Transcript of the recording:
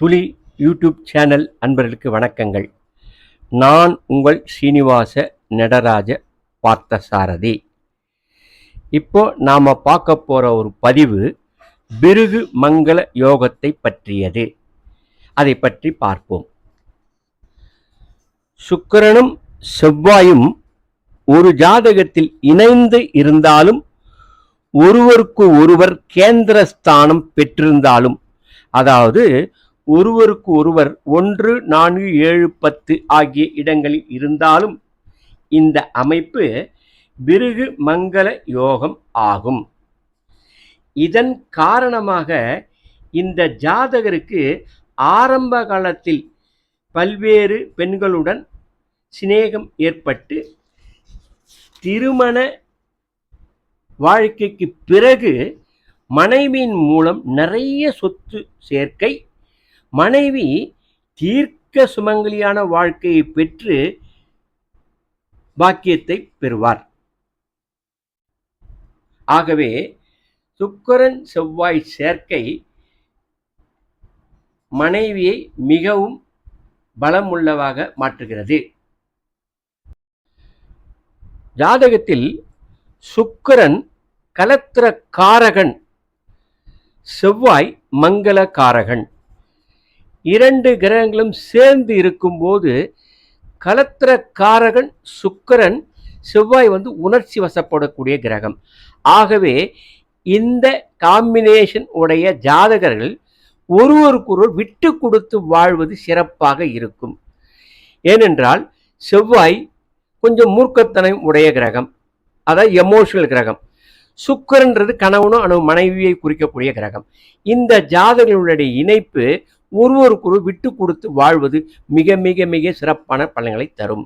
துளி YouTube channel அன்பர்களுக்கு வணக்கங்கள். நான் உங்கள் ஸ்ரீனிவாச நடராஜ பார்த்தசாரதி. இப்போ நாம் பார்க்க போகிற ஒரு பதிவு பிருகு மங்கள யோகத்தை பற்றியது. அதை பற்றி பார்ப்போம். சுக்கரனும் செவ்வாயும் ஒரு ஜாதகத்தில் இணைந்து இருந்தாலும் ஒருவருக்கு ஒருவர் கேந்திரஸ்தானம் பெற்றிருந்தாலும் அதாவது ஒருவருக்கு ஒருவர் ஒன்று நான்கு ஏழு பத்து ஆகிய இடங்களில் இருந்தாலும் இந்த அமைப்பு பிருகு மங்கள யோகம் ஆகும். இதன் காரணமாக இந்த ஜாதகருக்கு ஆரம்ப காலத்தில் பல்வேறு பெண்களுடன் சிநேகம் ஏற்பட்டு திருமண வாழ்க்கைக்கு பிறகு மனைவியின் மூலம் நிறைய சொத்து சேர்க்கை மனைவி தீர்க்க சுமங்கலியான வாழ்க்கையை பெற்று பாக்கியத்தை பெறுவார். ஆகவே சுக்கரன் செவ்வாய் சேர்க்கை மனைவியை மிகவும் பலமுள்ளவாக மாற்றுகிறது. ஜாதகத்தில் சுக்கரன் கலத்திர காரகன் செவ்வாய் மங்கள காரகன் இரண்டு கிரகங்களும் சேர்ந்து இருக்கும்போது கலத்திரக்காரகன் காரகன் செவ்வாய் வந்து உணர்ச்சி வசப்படக்கூடிய கிரகம். ஆகவே இந்த காம்பினேஷன் உடைய ஜாதகர்கள் ஒருவருக்கொருவர் விட்டு கொடுத்து வாழ்வது சிறப்பாக இருக்கும். ஏனென்றால் செவ்வாய் கொஞ்சம் மூர்க்கத்தனம் உடைய கிரகம் அதாவது எமோஷனல் கிரகம். சுக்கரன்றது கணவனும் அணு மனைவியை குறிக்கக்கூடிய கிரகம். இந்த ஜாதகங்களுடைய இணைப்பு ஒருவருக்கொரு விட்டு கொடுத்து வாழ்வது மிக மிக மிக சிறப்பான பலன்களை தரும்.